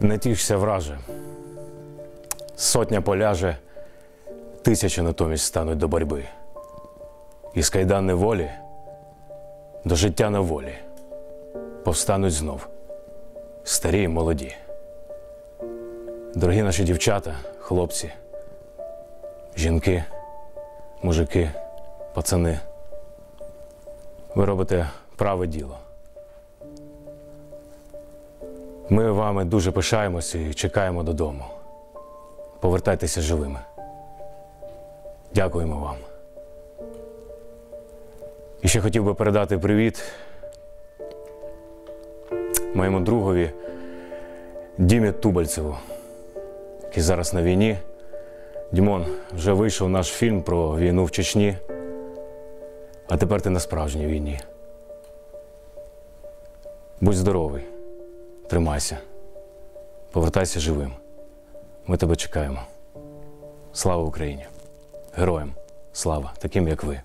Не тішся, враже. Сотня поляже, тисячі натомість стануть до боротьби. Із кайдан неволі до життя на волі повстануть знов старі й молоді. Дорогі наші дівчата, хлопці, жінки, мужики, пацани. Ви робите праве діло. Ми вами дуже пишаємося і чекаємо додому. Повертайтеся живими. Дякуємо вам. І ще хотів би передати привіт моєму другові Дімі Тубальцеву, який зараз на війні. Дімон, вже вийшов наш фільм про війну в Чечні, а тепер ти на справжній війні. Будь здоровий, тримайся, повертайся живим. Ми тебе чекаємо. Слава Україні! Героям! Слава, таким як ви!